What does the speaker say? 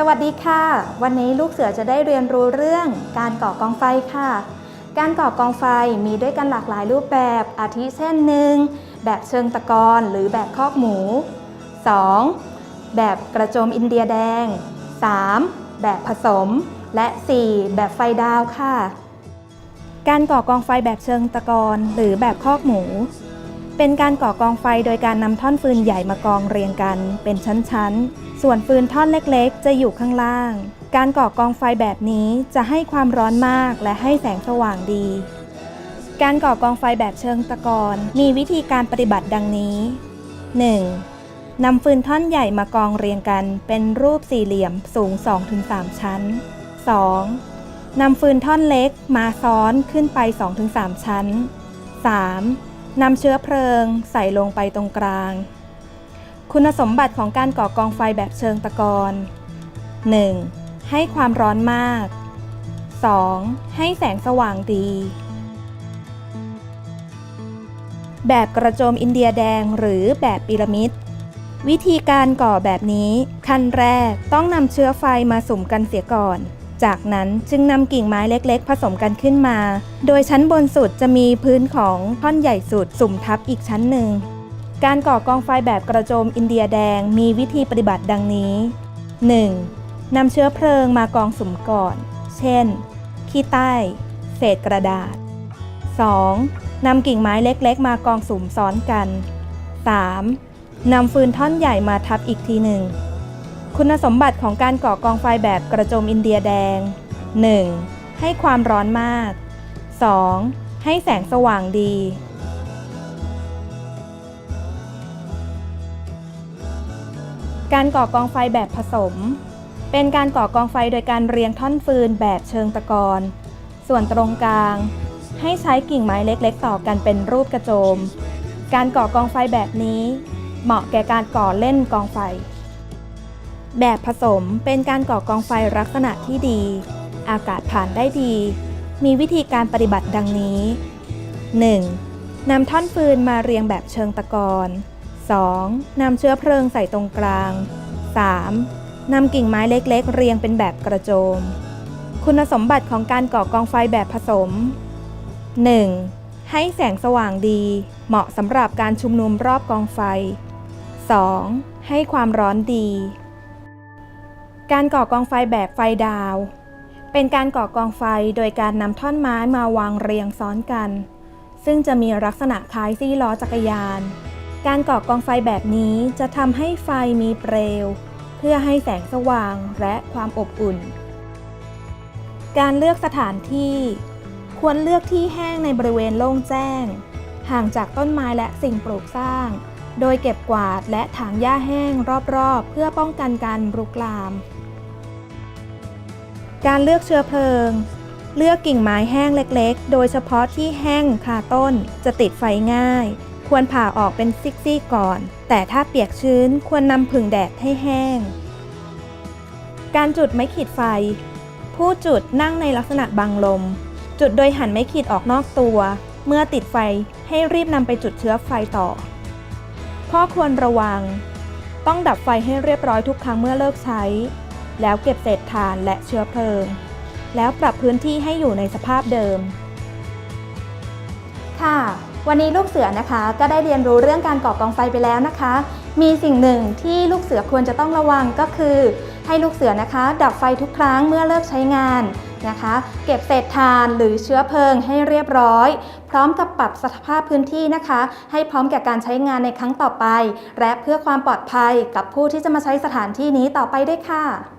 สวัสดีค่ะ วันนี้ลูกเสือจะได้เรียนรู้เรื่องการก่อกองไฟค่ะ การก่อกองไฟมีด้วยกันหลากหลายรูปแบบ อาทิเช่นหนึ่งแบบเชิงตะกอนหรือแบบคอกหมู 2. แบบกระโจมอินเดียแดง 3. แบบผสม และ 4. แบบไฟดาวค่ะ การก่อกองไฟแบบเชิงตะกอนหรือแบบคอกหมู เป็นการก่อกองไฟโดยการนำท่อนฟืนใหญ่มากองเรียงกัน เป็นชั้นๆ ส่วนฟืนท่อนเล็กๆ จะอยู่ข้างล่าง การก่อกองไฟแบบนี้จะให้ความร้อนมากและให้แสงสว่างดี การก่อกองไฟแบบเชิงตะกอนมีวิธีการปฏิบัติดังนี้ 1. นำฟืนท่อนใหญ่มากองเรียงกัน เป็นรูปสี่เหลี่ยมสูง 2-3 ชั้น 2. นำฟืนท่อนเล็กมาซ้อนขึ้นไป 2-3 ชั้น 3. นำเชื้อเพลิงใส่ลงไปตรงกลาง คุณสมบัติของการก่อกองไฟแบบเชิงตะกอน 1. ให้ความร้อนมาก 2. ให้แสงสว่างดี แบบกระโจมอินเดียแดงหรือแบบพีระมิด วิธีการก่อแบบนี้ ขั้นแรกต้องนำเชื้อไฟมาสุ่มกันเสียก่อน จากนั้นจึงนำกิ่งไม้เล็กๆ ผสมกันขึ้นมา โดยชั้นบนสุดจะมีพื้นของท่อนใหญ่สุดสุ่มทับอีกชั้นหนึ่ง การก่อกองไฟแบบกระโจมอินเดียแดงมีวิธีปฏิบัติดังนี้ 1. นำเชื้อเพลิงมากองสุ่มก่อน เช่น ขี้ใต้ เศษกระดาษ 2. นำกิ่งไม้เล็กๆ มากองสุ่มซ้อนกัน 3. นำฟืนท่อนใหญ่มาทับอีกทีหนึ่ง คุณสมบัติของการก่อกองไฟแบบกระโจมอินเดียแดง 1. ให้ความร้อนมาก 2. ให้แสงสว่างดี การก่อกองไฟแบบผสม เป็นการก่อกองไฟโดยการเรียงท่อนฟืนแบบเชิงตะกอน ส่วนตรงกลาง ให้ใช้กิ่งไม้เล็กๆ ต่อกันเป็นรูปกระโจม การก่อกองไฟแบบนี้ เหมาะแก่การก่อเล่นกองไฟ แบบผสมเป็นการก่อกองไฟลักษณะที่ดี อากาศผ่านได้ดี มีวิธีการปฏิบัติดังนี้ 1. นำท่อนฟืนมาเรียงแบบเชิงตะกอน 2. นำเชื้อเพลิงใส่ตรงกลาง 3. นำกิ่งไม้เล็กๆ เรียงเป็นแบบกระโจม คุณสมบัติของการก่อกองไฟแบบผสม 1. ให้แสงสว่างดี เหมาะสำหรับการชุมนุมรอบกองไฟ 2. ให้ความร้อนดี การก่อกองไฟแบบไฟดาว เป็นการก่อกองไฟโดยการนำท่อนไม้มาวางเรียงซ้อนกัน ซึ่งจะมีลักษณะคล้ายซี่ล้อจักรยาน การก่อกองไฟแบบนี้จะทำให้ไฟมีเปลว เพื่อให้แสงสว่างและความอบอุ่น การเลือกสถานที่ ควรเลือกที่แห้งในบริเวณโล่งแจ้ง ห่างจากต้นไม้และสิ่งปลูกสร้างโดยเก็บกวาดและถางหญ้าแห้งรอบๆ เพื่อป้องกันการรุกลาม การเลือกเชื้อเพลิง เลือกกิ่งไม้แห้งเล็กๆ โดยเฉพาะที่แห้งคาต้นจะติดไฟง่าย ควรผ่าออกเป็นซิกๆก่อน แต่ถ้าเปียกชื้นควรนำผึ่งแดดให้แห้ง การจุดไม้ขีดไฟ ผู้จุดนั่งในลักษณะบังลม จุดโดยหันไม้ขีดออกนอกตัว เมื่อติดไฟให้รีบนำไปจุดเชื้อไฟต่อ ข้อควรระวัง ต้องดับไฟให้เรียบร้อยทุกครั้งเมื่อเลิกใช้ แล้วเก็บเศษถ่านและเชื้อเพลิง แล้วปรับพื้นที่ให้อยู่ในสภาพเดิม ค่ะ วันนี้ลูกเสือนะคะก็ได้เรียนรู้เรื่องการก่อกองไฟไปแล้วนะคะ มีสิ่งหนึ่งที่ลูกเสือควรจะต้องระวังก็คือ ให้ลูกเสือนะคะ ดับไฟทุกครั้งเมื่อเลิกใช้งานนะคะ เก็บเศษถ่านหรือเชื้อเพลิงให้เรียบร้อย พร้อมกับปรับสภาพพื้นที่นะคะ ให้พร้อมแก่การใช้งานในครั้งต่อไป และเพื่อความปลอดภัยกับผู้ที่จะมาใช้สถานที่นี้ต่อไปด้วยค่ะ